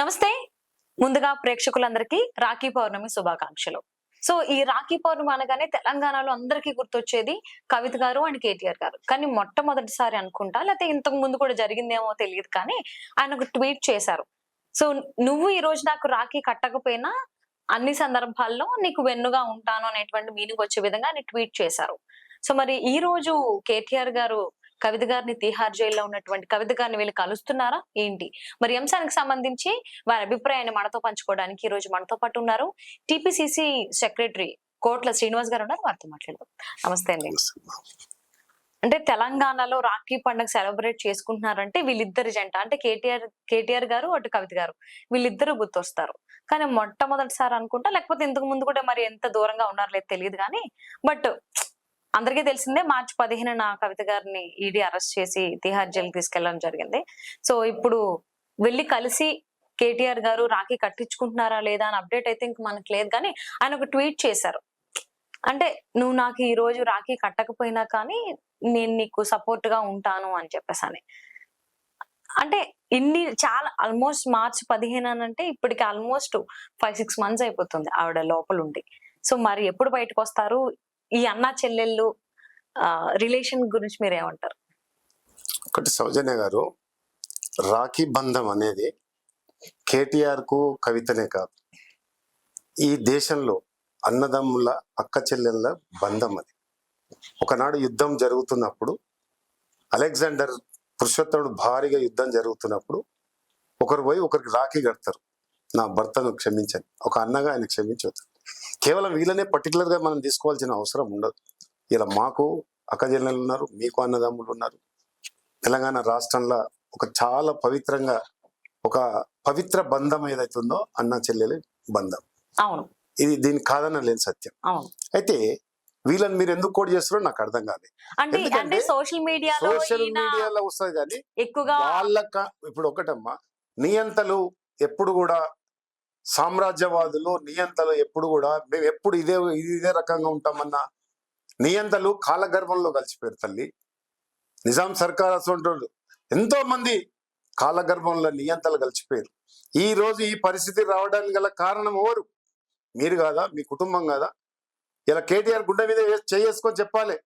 నమస్తే. ముందుగా ప్రేక్షకులందరికీ రాఖీ పౌర్ణమి శుభాకాంక్షలు. సో ఈ రాఖీ పౌర్ణమి అనగానే తెలంగాణలో అందరికీ గుర్తొచ్చేది కవిత గారు అండ్ కేటీఆర్ గారు. కానీ మొట్టమొదటిసారి అనుకుంటా లేకపోతే ఇంతకు ముందు కూడా జరిగిందేమో తెలియదు కానీ ఆయన ఒక ట్వీట్ చేశారు. సో నువ్వు ఈ రోజు నాకు రాఖీ కట్టకపోయినా అన్ని సందర్భాల్లో నీకు వెన్నుగా ఉంటాను అనేటువంటి మీనింగ్ వచ్చే విధంగా ఆయన ట్వీట్ చేశారు. సో మరి ఈ రోజు కేటీఆర్ గారు కవిత గారిని తిహార్ జైల్లో ఉన్నటువంటి కవిత గారిని వీళ్ళు కలుస్తున్నారా? ఏంటి? మరి అంశానికి సంబంధించి వారి అభిప్రాయాన్ని మనతో పంచుకోవడానికి ఈ రోజు మనతో పాటు ఉన్నారు టిపిసిసి సెక్రటరీ కోట్ల శ్రీనివాస్ గారు ఉన్నారు. వారితో మాట్లాడదాం. నమస్తే అండి. అంటే తెలంగాణలో రాఖీ పండుగ సెలబ్రేట్ చేసుకుంటున్నారంటే వీళ్ళిద్దరి జంట. అంటే కేటీఆర్ కేటీఆర్ గారు అటు కవిత గారు. వీళ్ళిద్దరు గుర్తొస్తారు. కానీ మొట్టమొదటిసారి అనుకుంటా లేకపోతే ఇంతకు ముందు కూడా మరి ఎంత దూరంగా ఉన్నారో లేదు తెలియదు కానీ బట్ అందరికీ తెలిసిందే మార్చి పదిహేనున కవిత గారిని ఈడీ అరెస్ట్ చేసి తిహార్ జైలు తీసుకెళ్ళడం జరిగింది. సో ఇప్పుడు వెళ్ళి కలిసి కేటీఆర్ గారు రాఖీ కట్టించుకుంటున్నారా లేదా అని అప్డేట్ అయితే ఇంక మనకు లేదు కానీ ఆయన ఒక ట్వీట్ చేశారు. అంటే నువ్వు నాకు ఈ రోజు రాఖీ కట్టకపోయినా కానీ నేను నీకు సపోర్ట్గా ఉంటాను అని చెప్పేసి అని. అంటే ఇన్ని చాలా ఆల్మోస్ట్ మార్చ్ పదిహేను అని అంటే ఇప్పటికి ఆల్మోస్ట్ ఫైవ్ సిక్స్ మంత్స్ అయిపోతుంది ఆవిడ లోపల ఉండి సో మరి ఎప్పుడు బయటకు వస్తారు? ఈ అన్న చెల్లెళ్ళు రిలేషన్ గురించి మీరు ఏమంటారు ఒకటి సౌజన్య గారు రాఖీ బంధం అనేది కేటీఆర్కు కవితనే కాదు. ఈ దేశంలో అన్నదమ్ముల అక్క చెల్లెళ్ళ బంధం అది. ఒకనాడు యుద్ధం జరుగుతున్నప్పుడు అలెగ్జాండర్ పురుషోత్తముడు భారీగా యుద్ధం జరుగుతున్నప్పుడు ఒకరు పోయి ఒకరికి రాఖీ కడతారు. నా భర్తను క్షమించని ఒక అన్నగా ఆయన క్షమించవుతారు కేవలం వీళ్ళనే particular గా మనం తీసుకోవాల్సిన అవసరం ఉండదు. ఇలా మాకు అక్క చెల్లెలు ఉన్నారు మీకు అన్నదమ్ములు ఉన్నారు. తెలంగాణ రాష్ట్రంలో ఒక చాలా పవిత్రంగా ఒక పవిత్ర బంధం ఏదైతుందో అన్న చెల్లెలి బంధం. అవును. ఇది దీనికి కాదన్న లేని సత్యం. అవును. అయితే వీళ్ళని మీరు ఎందుకు కోడ్ చేస్తారో నాకు అర్థం కాలేదు అంటే సోషల్ మీడియాలో సోషల్ మీడియాలో వస్తుంది కానీ ఎక్కువగా వాళ్ళక ఇప్పుడు ఒకటమ్మా నియంతలు ఎప్పుడు కూడా సామ్రాజ్యవాదులు నియంతలు ఎప్పుడు కూడా మేము ఎప్పుడు ఇదే ఇదే రకంగా ఉంటామన్న నియంతలు కాలగర్భంలో కలిసిపోయారు తల్లి. నిజాం సర్కార్ అసలు ఎంతో మంది కాలగర్భంలో నియంతలు కలిసిపోయారు. ఈ రోజు ఈ పరిస్థితి రావడానికి గల కారణం ఎవరు? మీరు కాదా? మీ కుటుంబం కాదా? ఇలా కేటీఆర్ గుండె మీద చేసుకొని చెప్పాలి.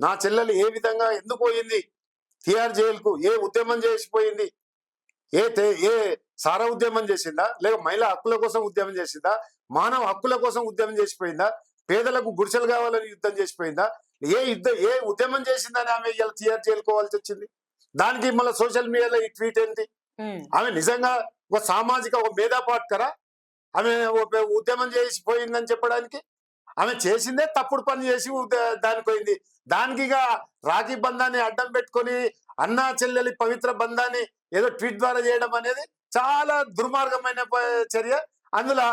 నా చెల్లెలు ఏ విధంగా ఎందుకు పోయింది? టిఆర్ జైలుకు ఏ ఉద్యమం చేసిపోయింది? ఏ ఏ సారా ఉద్యమం చేసిందా? లేక మహిళా హక్కుల కోసం ఉద్యమం చేసిందా? మానవ హక్కుల కోసం ఉద్యమం చేసిపోయిందా? పేదలకు గుడిసెలు కావాలని యుద్ధం చేసిపోయిందా? ఏ యుద్ధ ఏ ఉద్యమం చేసిందని ఆమె ఇలా టిఆర్ జైలుకోవాల్సి వచ్చింది? దానికి మళ్ళీ సోషల్ మీడియాలో ఈ ట్వీట్ ఏంటి? ఆమె నిజంగా ఒక సామాజిక ఒక మేధాపాట్కరా ఆమె ఉద్యమం చేసిపోయిందని చెప్పడానికి? ఆమె చేసిందే తప్పుడు పని చేసి దానికి పోయింది దానికి ఇక రాఖీ బంధాన్ని అడ్డం పెట్టుకొని అన్నా చెల్లెలి పవిత్ర బంధాన్ని ఏదో ట్వీట్ ద్వారా చేయడం అనేది చాలా దుర్మార్గమైన చర్య. అందులో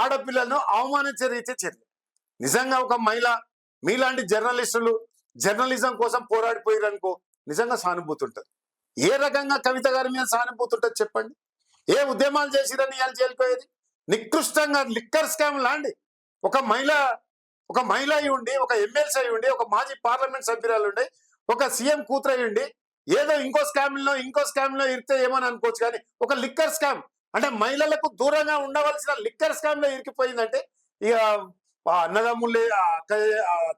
ఆడపిల్లను అవమానించే రీతి చర్య. నిజంగా ఒక మహిళ మీలాంటి జర్నలిస్టులు జర్నలిజం కోసం పోరాడిపోయారు అనుకో నిజంగా సానుభూతి ఉంటుంది ఏ రకంగా కవిత గారి మీద సానుభూతి ఉంటుంది చెప్పండి? ఏ ఉద్యమాలు చేసిరని ఇవాళ జైలుకోయేది నికృష్టంగా లిక్కర్ స్కామ్ లాండి ఒక మహిళ ఒక మహిళ అయి ఉండి ఒక ఎమ్మెల్సీ అయి ఉండి ఒక మాజీ పార్లమెంట్ సభ్యురాలు ఉండి ఒక సీఎం కూతురు అయి ఉండి ఏదో ఇంకో స్కామ్లో ఇంకో స్కామ్లో ఇరితే ఏమని అనుకోవచ్చు కానీ ఒక లిక్కర్ స్కామ్ అంటే మహిళలకు దూరంగా ఉండవలసిన లిక్కర్ స్కామ్లో ఇరికిపోయిందంటే ఇక అన్నదమ్ములే ఆ అక్క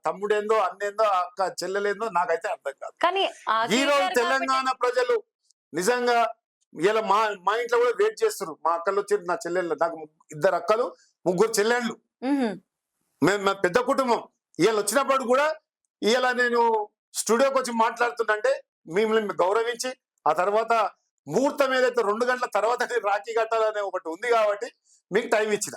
తమ్ముడేందో అన్నేందో ఆ అక్క చెల్లెలేందో నాకైతే అర్థం కాదు. కానీ ఈ రోజు తెలంగాణ ప్రజలు నిజంగా ఇలా మా మా ఇంట్లో కూడా వెయిట్ చేస్తారు మా అక్కలు వచ్చి నా చెల్లెళ్ళు నాకు ఇద్దరు అక్కలు ముగ్గురు చెల్లెళ్ళు. మేము. మా పెద్ద కుటుంబం. ఇవాళ వచ్చినప్పుడు కూడా ఇవాళ నేను స్టూడియోకి వచ్చి మాట్లాడుతుంటే మిమ్మల్ని గౌరవించి ఆ తర్వాత ముహూర్తం ఏదైతే రెండు గంటల తర్వాత రాఖీ కట్టాలనే ఒకటి ఉంది కాబట్టి మీకు టైం ఇచ్చిన.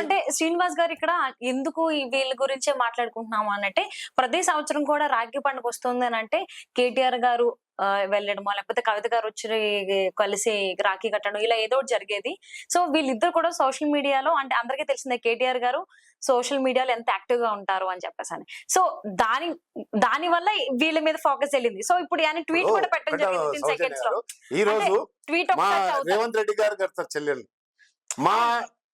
అంటే శ్రీనివాస్ గారు ఇక్కడ ఎందుకు వీళ్ళ గురించే మాట్లాడుకుంటున్నాము అనంటే ప్రతి సంవత్సరం కూడా రాఖీ పండుగ వస్తుంది అని అంటే కేటీఆర్ గారు వెళ్ళడమో లేకపోతే కవిత గారు వచ్చి కలిసి రాఖీ కట్టడం ఇలా ఏదో ఒకటి జరిగేది. సో వీళ్ళిద్దరు కూడా సోషల్ మీడియాలో అంటే అందరికీ తెలిసిందే కేటీఆర్ గారు సోషల్ మీడియాలో ఎంత యాక్టివ్గా ఉంటారు అని చెప్పేసి అని. సో దాని దాని వల్ల వీళ్ళ మీద ఫోకస్ వెళ్ళింది. సో ఇప్పుడు ఆయన ట్వీట్ కూడా పెట్టడం జరిగింది సెకండ్స్లో ఈ రోజు ట్వీట్. రేవంత్ రెడ్డి గారు చెల్లెళ్ళు. మా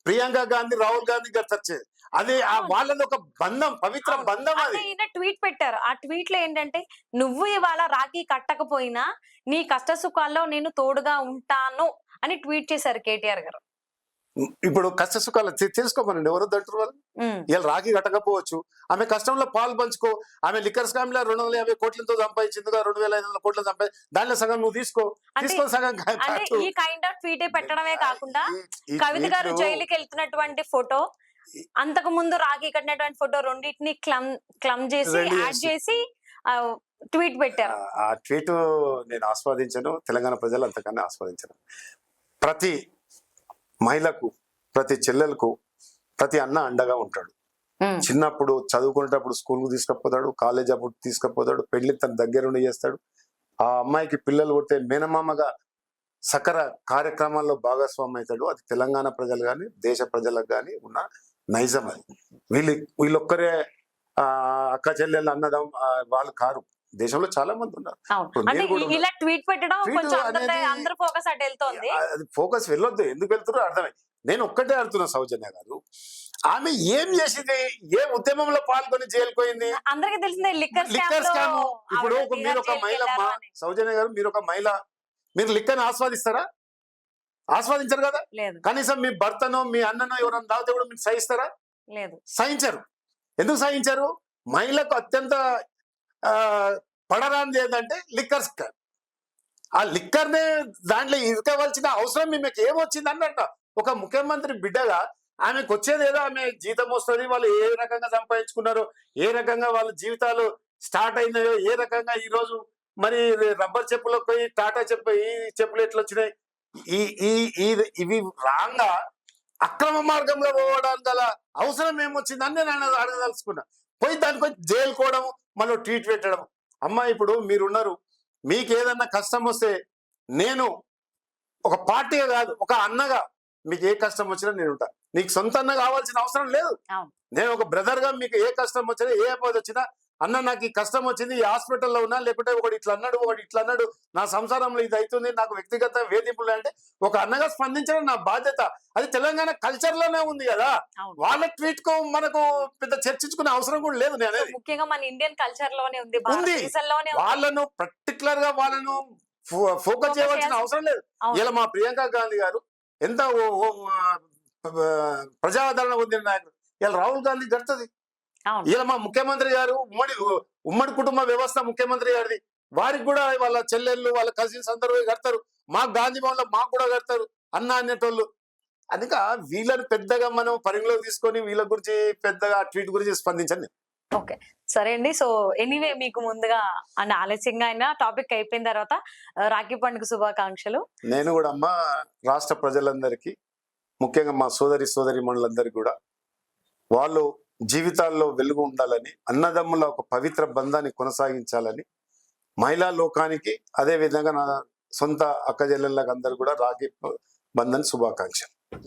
ప్రియాంక గాంధీ రాహుల్ గాంధీ కడతారు చె- అది. వాళ్ళది ఒక బంధం పవిత్ర. బంధం అది ఈయన ట్వీట్ పెట్టారు ఆ ట్వీట్లో ఏంటంటే నువ్వు ఇవాళ రాఖీ కట్టకపోయినా నీ కష్ట సుఖాల్లో నేను తోడుగా ఉంటాను అని ట్వీట్ చేశారు కేటీఆర్ గారు ఇప్పుడు కష్ట సుఖాలు తెలుసుకోమనండి. ఎవరు అంటారు వాళ్ళు? ఇలా రాఖీ కట్టకపోవచ్చు. ఆమె కష్టంలో పాలు పంచుకో. ఆమె లిక్కర్ స్కామ్లో రెండు వందల యాభై కోట్లతో సంపాదించిందిగా రెండు వేల ఐదు వందల కోట్ల సంపాది దానిలో సగం నువ్వు తీసుకో. తీసుకో సగం. ఈ కైండ్ ఆఫ్ ట్వీట్ పెట్టడమే కాకుండా కవిత గారు జైలుకి వెళ్తున్నటువంటి ఫోటో అంతకు ముందు రాఖీ కట్టినటువంటి ఫోటో రెండింటిని క్లమ్ క్లమ్ చేసి యాడ్ చేసి. ట్వీట్ పెట్టారు. ఆ- ఆ ట్వీట్ నేను ఆస్వాదించను. తెలంగాణ ప్రజలు అంతకన్నా ఆస్వాదించను ప్రతి మహిళకు ప్రతి చెల్లెలకు ప్రతి అన్న అండగా ఉంటాడు. చిన్నప్పుడు చదువుకునేటప్పుడు స్కూల్కు తీసుకుపోతాడు కాలేజ్ అప్పుడు తీసుకుపోతాడు పెళ్ళి తన దగ్గరుండి చేస్తాడు. ఆ అమ్మాయికి పిల్లలు పుడితే మేనమామగా సకర కార్యక్రమాల్లో భాగస్వామి అవుతాడు అది తెలంగాణ ప్రజలు కానీ దేశ ప్రజలకు కానీ ఉన్న నైజం అది. వీళ్ళు వీళ్ళొక్కరే ఆ, అక్క చెల్లెళ్ళు అన్నదం వాళ్ళు కారు. దేశంలో చాలా మంది ఉన్నారు. ఇలా ట్వీట్ పెట్టడం కొంచెం ఫోకస్ అటు వెళ్తోంది. ఆ, అది ఫోకస్ వెళ్ళొద్దు. ఎందుకు వెళ్తున్నారో అర్థమై. నేను ఒక్కటే అడుగుతున్నా సౌజన్య గారు. ఆమె ఏం చేసింది? ఏ ఉద్యమంలో పాల్గొని జైలుకు పోయింది అందరికి తెలిసిందే లిక్కర్ స్కామ్. ఇప్పుడు మీరు ఒక మహిళ సౌజన్య గారు మీరు ఒక మహిళ. మీరు లిక్కర్ని ఆస్వాదిస్తారా? ఆస్వాదించరు కదా? కనీసం మీ భర్తనో మీ అన్ననో ఎవరైనా తాగితే కూడా మీరు సహిస్తారా? లేదు. సహించరు. ఎందుకు సహించరు? మహిళకు అత్యంత పడరాంది ఏంటంటే లిక్కర్ స్కామ్. ఆ లిక్కర్నే దాంట్లో ఇదకవలసిన అవసరం మీకు ఏమొచ్చింది అన్నట్ట ఒక ముఖ్యమంత్రి బిడ్డగా ఆమెకు వచ్చేది ఏదో ఆమె జీతం వస్తుంది వాళ్ళు ఏ రకంగా సంపాదించుకున్నారో ఏ రకంగా వాళ్ళ జీవితాలు స్టార్ట్ అయినాయో ఏ రకంగా ఈ రోజు మరి రబ్బర్ చెప్పులకు పోయి టాటా చెప్పు ఈ చెప్పులు ఎట్లా వచ్చినాయి? ఈ ఈ ఈ- ఇవి రాంగా అక్రమ మార్గంలో పోవడానికి గల అవసరం ఏమొచ్చిందని నేను అడగదలుచుకున్నా. పోయి దానికి పోయి జైలుకోవడం మళ్ళీ ట్వీట్ పెట్టడం. అమ్మ ఇప్పుడు మీరున్నారు. మీకు ఏదన్నా కష్టం వస్తే నేను ఒక పార్టీగా కాదు ఒక అన్నగా మీకు ఏ కష్టం వచ్చినా నేను ఉంటా. నీకు సొంత అన్న కావాల్సిన అవసరం లేదు. నేను ఒక బ్రదర్గా మీకు ఏ కష్టం వచ్చినా ఏ ఆపద వచ్చినా అన్న నాకు ఈ కష్టం వచ్చింది ఈ హాస్పిటల్లో ఉన్నా లేకుంటే ఒకటి ఇట్లా అన్నాడు ఒకటి ఇట్లా అన్నాడు నా సంసారంలో ఇది అవుతుంది నాకు వ్యక్తిగత వేధింపులు అంటే ఒక అన్నగా స్పందించడం నా బాధ్యత అది తెలంగాణ కల్చర్లోనే ఉంది కదా. వాళ్ళ ట్వీట్కు మనకు పెద్ద చర్చించుకునే అవసరం కూడా లేదు నేను ముఖ్యంగా మన ఇండియన్ కల్చర్లోనే ఉంది. వాళ్ళను పర్టికులర్గా వాళ్ళను ఫోకస్ చేయవలసిన అవసరం లేదు. ఇలా మా ప్రియాంక గాంధీ గారు ఎంత ప్రజాదరణ పొందిన నాయకుడు ఇలా రాహుల్ గాంధీ గడుతుంది ఇలా మా ముఖ్యమంత్రి గారు ఉమ్మడి ఉమ్మడి కుటుంబ వ్యవస్థ ముఖ్యమంత్రి గారిది. వారికి కూడా వాళ్ళ చెల్లెళ్ళు వాళ్ళ కజిన్స్ అందరూ కడతారు. మా గాంధీ భవన్లో మాకు కూడా కడతారు అన్న అనేటోళ్ళు. అందుక వీళ్ళని పెద్దగా మనం పరిగణలోకి తీసుకొని వీళ్ళ గురించి పెద్దగా ట్వీట్ గురించి స్పందించండి. ఓకే. సరే అండి. సో ఎనీవే మీకు ముందుగా అండ్ ఆలస్యంగా అయినా టాపిక్ అయిపోయిన తర్వాత రాఖీ పండుగ శుభాకాంక్షలు. నేను కూడా అమ్మ రాష్ట్ర ప్రజలందరికీ ముఖ్యంగా మా సోదరి సోదరి మనులందరికీ కూడా వాళ్ళు జీవితాల్లో వెలుగు ఉండాలని అన్నదమ్ముల ఒక పవిత్ర బంధాన్ని కొనసాగించాలని మహిళా లోకానికి అదే విధంగా నా సొంత అక్క చెల్లెళ్ళకి కూడా రాఖీ బంధన్ శుభాకాంక్షలు.